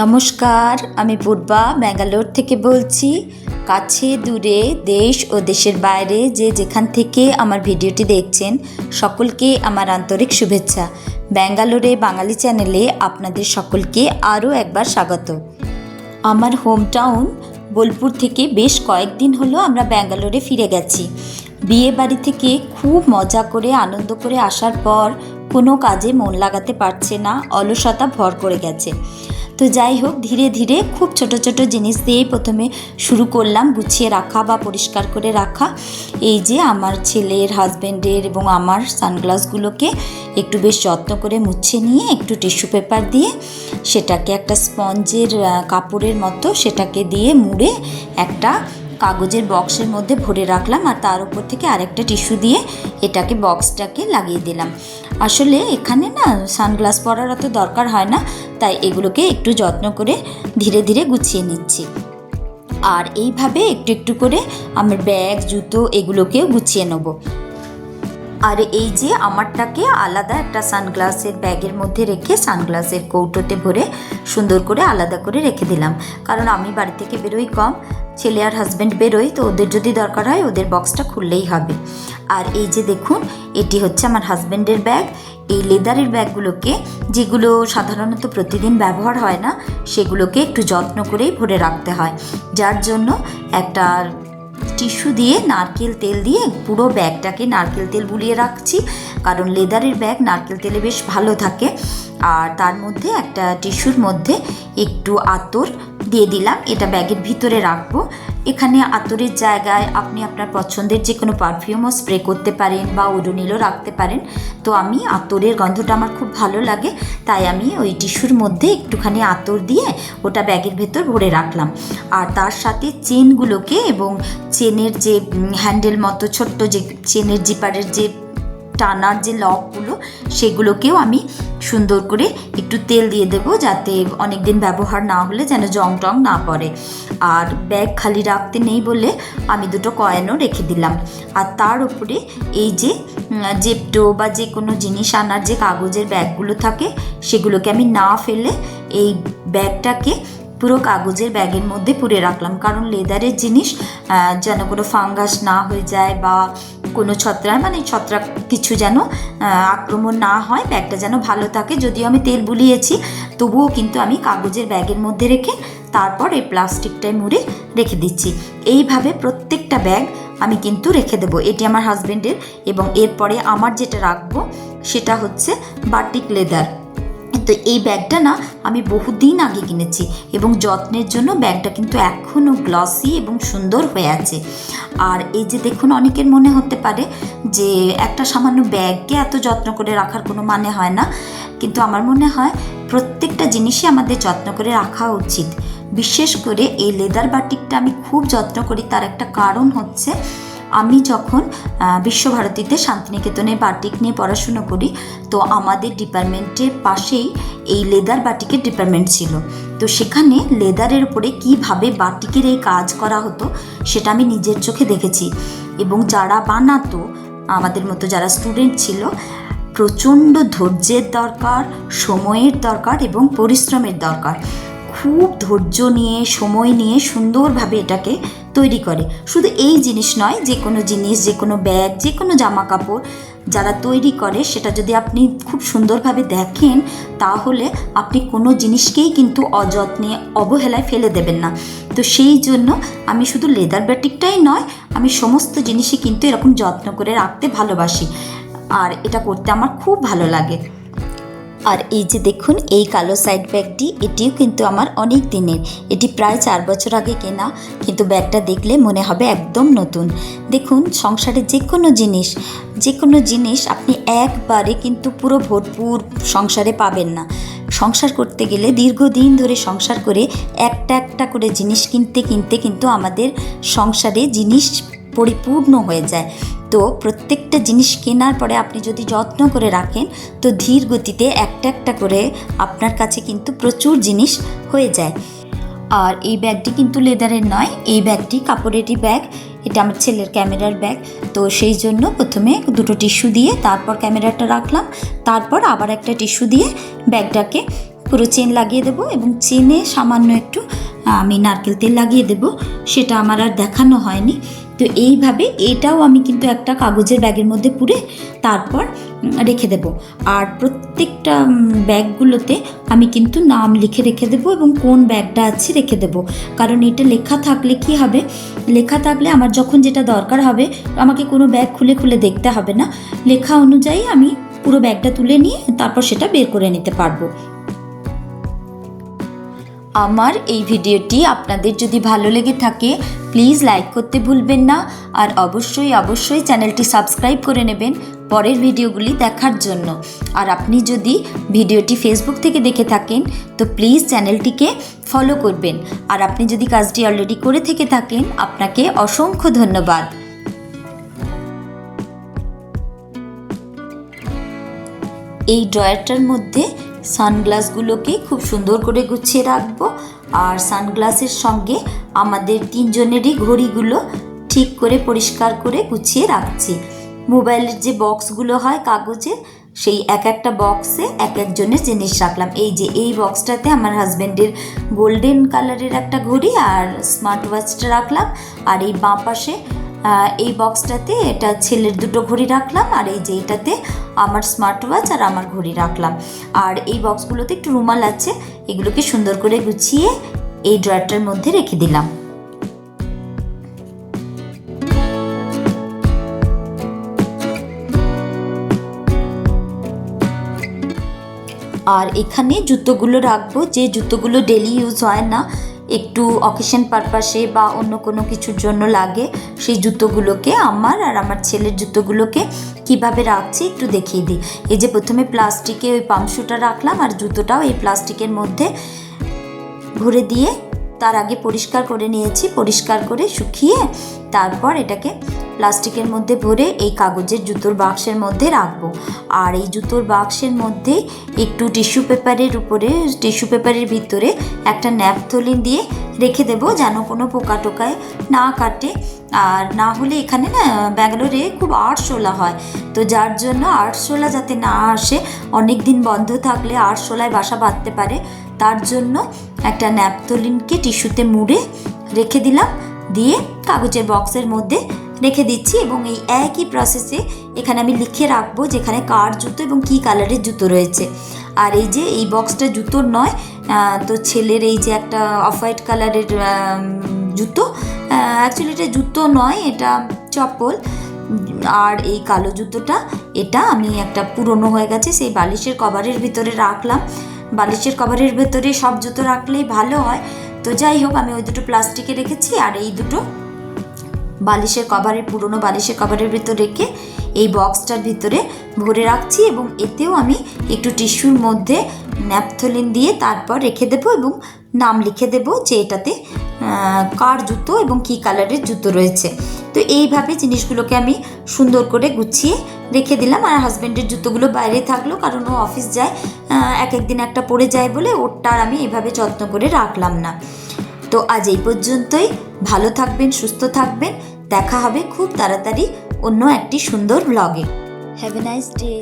নমস্কার, আমি পূর্বা, ব্যাঙ্গালোর থেকে বলছি। কাছে, দূরে, দেশ ও দেশের বাইরে যে যেখান থেকে আমার ভিডিওটি দেখছেন, সকলকে আমার আন্তরিক শুভেচ্ছা। ব্যাঙ্গালোরে বাঙালি চ্যানেলে আপনাদের সকলকে আরও একবার স্বাগত। আমার হোম টাউন বোলপুর থেকে বেশ কয়েকদিন হলো আমরা ব্যাঙ্গালোরে ফিরে গেছি। বিয়ে বাড়ি থেকে খুব মজা করে, আনন্দ করে আসার পর কোনো কাজে মন লাগাতে পারছে না, অলসতা ভর করে গেছে। তো যাই হোক, ধীরে ধীরে খুব ছোট ছোট জিনিস দিয়েই প্রথমে শুরু করলাম গুছিয়ে রাখা বা পরিষ্কার করে রাখা। এই যে আমার ছেলের হাজব্যান্ডের এবং আমার সানগ্লাসগুলোকে একটু বেশ যত্ন করে মুছে নিয়ে একটু টিস্যু পেপার দিয়ে সেটাকে একটা স্পঞ্জের কাপড়ের মতো সেটাকে দিয়ে মুড়ে একটা কাগজের বক্সের মধ্যে ভরে রাখলাম আর তার উপর থেকে আরেকটা টিস্যু দিয়ে এটাকে বক্সটাকে লাগিয়ে দিলাম। আসলে এখানে না সানগ্লাস পরার অত দরকার হয় না, তাই এগুলোকে একটু যত্ন করে ধীরে ধীরে গুছিয়ে নিচ্ছি। আর এইভাবে একটু একটু করে আমার ব্যাগ, জুতো এগুলোকেও গুছিয়ে নেব। আর এই যে আমারটাকে আলাদা একটা সানগ্লাসের ব্যাগের মধ্যে রেখে সানগ্লাসের কৌটোতে ভরে সুন্দর করে আলাদা করে রেখে দিলাম। কারণ আমি বাড়ি থেকে বেরোই কম, ছেলে আর হাজব্যান্ড বেরোই, তো ওদের যদি দরকার হয় ওদের বক্সটা খুললেই হবে। আর এই যে দেখুন, এটি হচ্ছে আমার হাজব্যান্ডের ব্যাগ। এই লেদারের ব্যাগগুলোকে, যেগুলো সাধারণত প্রতিদিন ব্যবহার হয় না, সেগুলোকে একটু যত্ন করেই ভরে রাখতে হয়। যার জন্য একটা টিস্যু দিয়ে নারকেল তেল দিয়ে পুরো ব্যাগটাকে নারকেল তেল বুলিয়ে রাখছি। কারণ লেদারের ব্যাগ নারকেল তেলে বেশ ভালো থাকে। আর তার মধ্যে একটা টিস্যুর মধ্যে একটু আতর দিয়ে দিলাম, এটা ব্যাগের ভিতরে রাখব। এখানে আতরের জায়গায় আপনি আপনার পছন্দের যে কোনো পারফিউমও স্প্রে করতে পারেন বা ওডোনিলও রাখতে পারেন। তো আমি আতরের গন্ধটা আমার খুব ভালো লাগে, তাই আমি ওই টিস্যুর মধ্যে একটুখানি আতর দিয়ে ওটা ব্যাগের ভেতর ভরে রাখলাম। আর তার সাথে চেনগুলোকে এবং চেনের যে হ্যান্ডেল মতো ছোট্ট যে, চেনের জিপারের যে টানার যে লকগুলো, সেগুলোকেও আমি সুন্দর করে একটু তেল দিয়ে দেবো যাতে অনেক দিন ব্যবহার না হলে যেন জং টং না পড়ে। আর ব্যাগ খালি রাখতে নেই বলে আমি দুটো কয়েনও রেখে দিলাম। আর তার উপরে এই যে জেপটো বা যে কোনো জিনিস আনার যে কাগজের ব্যাগগুলো থাকে, সেগুলোকে আমি না ফেলে এই ব্যাগটাকে পুরো কাগজের ব্যাগের মধ্যে পুরে রাখলাম। কারণ লেদারের জিনিস যেন কোনো ফাঙ্গাস না হয়ে যায় বা কোনো ছত্রাক মানে ছত্রাক কিছু যেন আক্রমণ না হয়, ব্যাগটা যেন ভালো থাকে। যদিও আমি তেল বুলিয়েছি, তবুও কিন্তু আমি কাগজের ব্যাগের মধ্যে রেখে তারপর এই প্লাস্টিকটায় মুড়ে রেখে দিচ্ছি। এইভাবে প্রত্যেকটা ব্যাগ আমি কিন্তু রেখে দেবো। এটি আমার হাজব্যান্ডের এবং এরপরে আমার যেটা রাখব, সেটা হচ্ছে বাটিক লেদার। তো এই ব্যাগটা না আমি বহুদিন আগে কিনেছি এবং যত্নের জন্য ব্যাগটা কিন্তু এখনও গ্লসি এবং সুন্দর হয়ে আছে। আর এই যে দেখুন, অনেকের মনে হতে পারে যে একটা সামান্য ব্যাগকে এত যত্ন করে রাখার কোনো মানে হয় না। কিন্তু আমার মনে হয় প্রত্যেকটা জিনিসই আমাদের যত্ন করে রাখা উচিত। বিশেষ করে এই লেদার বাটিকটা আমি খুব যত্ন করি, তার একটা কারণ হচ্ছে আমি যখন বিশ্বভারতীতে শান্তিনিকেতনে বাটিক নিয়ে পড়াশুনো করি, তো আমাদের ডিপার্টমেন্টের পাশেই এই লেদার বাটিকের ডিপার্টমেন্ট ছিল। তো সেখানে লেদারের উপরে কীভাবে বাটিকের এই কাজ করা হতো, সেটা আমি নিজের চোখে দেখেছি। এবং যারা বানাতো, আমাদের মতো যারা স্টুডেন্ট ছিল, প্রচণ্ড ধৈর্যের দরকার, সময়ের দরকার এবং পরিশ্রমের দরকার। খুব ধৈর্য নিয়ে, সময় নিয়ে সুন্দরভাবে এটাকে তৈরি করে। শুধু এই জিনিস নয়, যে কোনো জিনিস, যে কোনো ব্যাগ, যে কোনো জামা কাপড় যারা তৈরি করে, সেটা যদি আপনি খুব সুন্দরভাবে দেখেন, তাহলে আপনি কোনো জিনিসকেই কিন্তু অযত্নে, অবহেলায় ফেলে দেবেন না। তো সেই জন্য আমি শুধু লেদার ব্যাটিকটাই নয়, আমি সমস্ত জিনিসই কিন্তু এরকম যত্ন করে রাখতে ভালোবাসি। আর এটা করতে আমার খুব ভালো লাগে। আর এই যে দেখুন, এই কালো সাইড ব্যাগটি এটিও কিন্তু আমার অনেক দিনের। এটি প্রায় চার বছর আগে কেনা, কিন্তু ব্যাগটা দেখলে মনে হবে একদম নতুন। দেখুন, সংসারে যে কোনো জিনিস যে কোনো জিনিস আপনি একবারে কিন্তু পুরো ভরপুর সংসারে পাবেন না। সংসার করতে গেলে দীর্ঘদিন ধরে সংসার করে একটা একটা করে জিনিস কিনতে কিনতে কিন্তু আমাদের সংসারে জিনিস পরিপূর্ণ হয়ে যায়। তো প্রত্যেকটা জিনিস কেনার পরে আপনি যদি যত্ন করে রাখেন, তো ধীর গতিতে একটা একটা করে আপনার কাছে কিন্তু প্রচুর জিনিস হয়ে যায়। আর এই ব্যাগটি কিন্তু লেদারের নয়, এই ব্যাগটি কাপড়েরই ব্যাগ। এটা আমার ছেলের ক্যামেরার ব্যাগ। তো সেই জন্য প্রথমে দুটো টিস্যু দিয়ে তারপর ক্যামেরাটা রাখলাম। তারপর আবার একটা টিস্যু দিয়ে ব্যাগটাকে পুরো চেন লাগিয়ে দেবো এবং চেনে সামান্য একটু আমি নারকেল তেল লাগিয়ে দেবো। সেটা আমার আর দেখানো হয়নি। তো এইভাবে এটাও আমি কিন্তু একটা কাগজের ব্যাগের মধ্যে পুরে তারপর রেখে দেব। আর প্রত্যেকটা ব্যাগগুলোতে আমি কিন্তু নাম লিখে রেখে দেবো এবং কোন ব্যাগটা আছে রেখে দেবো। কারণ এটা লেখা থাকলে কি হবে? লেখা থাকলে আমার যখন যেটা দরকার হবে, আমাকে কোনো ব্যাগ খুলে খুলে দেখতে হবে না। লেখা অনুযায়ী আমি পুরো ব্যাগটা তুলে নিয়ে তারপর সেটা বের করে নিতে পারব। আমার এই ভিডিওটি আপনাদের যদি ভালো লেগে থাকে প্লিজ লাইক করতে ভুলবেন না। আর অবশ্যই অবশ্যই চ্যানেলটি সাবস্ক্রাইব করে নেবেন পরের ভিডিওগুলি দেখার জন্য। আর আপনি যদি ভিডিওটি ফেসবুক থেকে দেখে থাকেন, তো প্লিজ চ্যানেলটিকে ফলো করবেন। আর আপনি যদি কাজটি অলরেডি করে থেকে থাকেন, আপনাকে অসংখ্য ধন্যবাদ। এই ড্রয়ারটার মধ্যে সানগ্লাসগুলোকে খুব সুন্দর করে গুছিয়ে রাখব। আর সানগ্লাসের সঙ্গে আমাদের তিনজনেরই ঘড়িগুলো ঠিক করে পরিষ্কার করে গুছিয়ে রাখছি। মোবাইলের যে বক্সগুলো হয় কাগজের সেই এক একটা বক্সে এক একজনের জিনিস রাখলাম। এই যে, এই বক্সটাতে আমার হাজব্যান্ডের গোল্ডেন কালারের একটা ঘড়ি আর স্মার্ট ওয়াচটা রাখলাম। আর এই বাঁ পাশে এই বক্সটাতে এটা ছেলের দুটো ঘড়ি রাখলাম, আর এই যে এটাতে আমার স্মার্ট ওয়াচ আর আমার ঘড়ি রাখলাম। আর এই বক্সগুলোতে একটু রুমাল আছে, এগুলোকে সুন্দর করে গুছিয়ে এই ড্রয়ারটার মধ্যে রেখে দিলাম। আর এখানে জুতোগুলো রাখব, যে জুতোগুলো ডেলি ইউজ হয় না একটু অকেশন পারপাসে বা অন্য কোনো কিছুর জন্য লাগে, সেই জুতোগুলোকে আমার আর আমার ছেলের জুতোগুলোকে কীভাবে রাখছি একটু দেখিয়ে দিই। এই যে প্রথমে প্লাস্টিকে ওই পাম্পশুটা রাখলাম আর জুতোটাও এই প্লাস্টিকের মধ্যে ভরে দিয়ে তার আগে পরিষ্কার করে নিয়েছি, পরিষ্কার করে শুকিয়ে তারপর এটাকে প্লাস্টিকের মধ্যে ভরে এই কাগজের জুতোর বাক্সের মধ্যে রাখব। আর এই জুতোর বাক্সের মধ্যে একটু টিস্যু পেপারের উপরে, টিস্যু পেপারের ভিতরে একটা ন্যাপথলিন দিয়ে রেখে দেবো যেন কোনো পোকা টোকায় না কাটে। আর না হলে এখানে না ব্যাঙ্গালোরে খুব আরশোলা হয়। তো যার জন্য আরশোলা যাতে না আসে অনেক দিন বন্ধ থাকলে আরশোলায় বাসা বাঁধতে পারে, তার জন্য একটা ন্যাপথলিনকে টিস্যুতে মুড়ে রেখে দিলাম। দিয়ে কাগজের বক্সের মধ্যে রেখে দিচ্ছি এবং এই একই প্রসেসে এখানে আমি লিখে রাখব যেখানে কার জুতো এবং কী কালারের জুতো রয়েছে। আর এই যে এই বক্সটা জুতোর নয় তো ছেলের এই যে একটা অফ হোয়াইট কালারের জুতো অ্যাকচুয়ালি এটা জুতো নয়, এটা চপ্পল। আর এই কালো জুতোটা, এটা আমি একটা পুরনো হয়ে গেছে, সেই বালিশের কভারের ভিতরে রাখলাম। বালিশের কভারের ভেতরে সব জুতো রাখলেই ভালো হয়। তো যাই হোক, আমি ওই দুটো প্লাস্টিকে রেখেছি আর এই দুটো বালিশের কভারের পুরনো বালিশের কভারের ভিতর রেখে এই বক্সটার ভিতরে ভরে রাখছি এবং এতেও আমি একটু টিস্যুর মধ্যে ন্যাপথলিন দিয়ে তারপর রেখে দেবো এবং নাম লিখে দেবো যে এটাতে কার জুতো এবং কী কালারের জুতো রয়েছে। তো এইভাবে জিনিসগুলোকে আমি সুন্দর করে গুছিয়ে রেখে দিলাম আর হাজব্যান্ডের জুতোগুলো বাইরে থাকল, কারণ ও অফিস যায় এক একদিন একটা পরে যায় বলে ওরটা আমি এভাবে যত্ন করে রাখলাম না। তো আজ এই পর্যন্তই, ভালো থাকবেন, সুস্থ থাকবেন, দেখা হবে খুব তাড়াতাড়ি অন্য একটি সুন্দর ব্লগে হ্যাভ এ নাইস ডে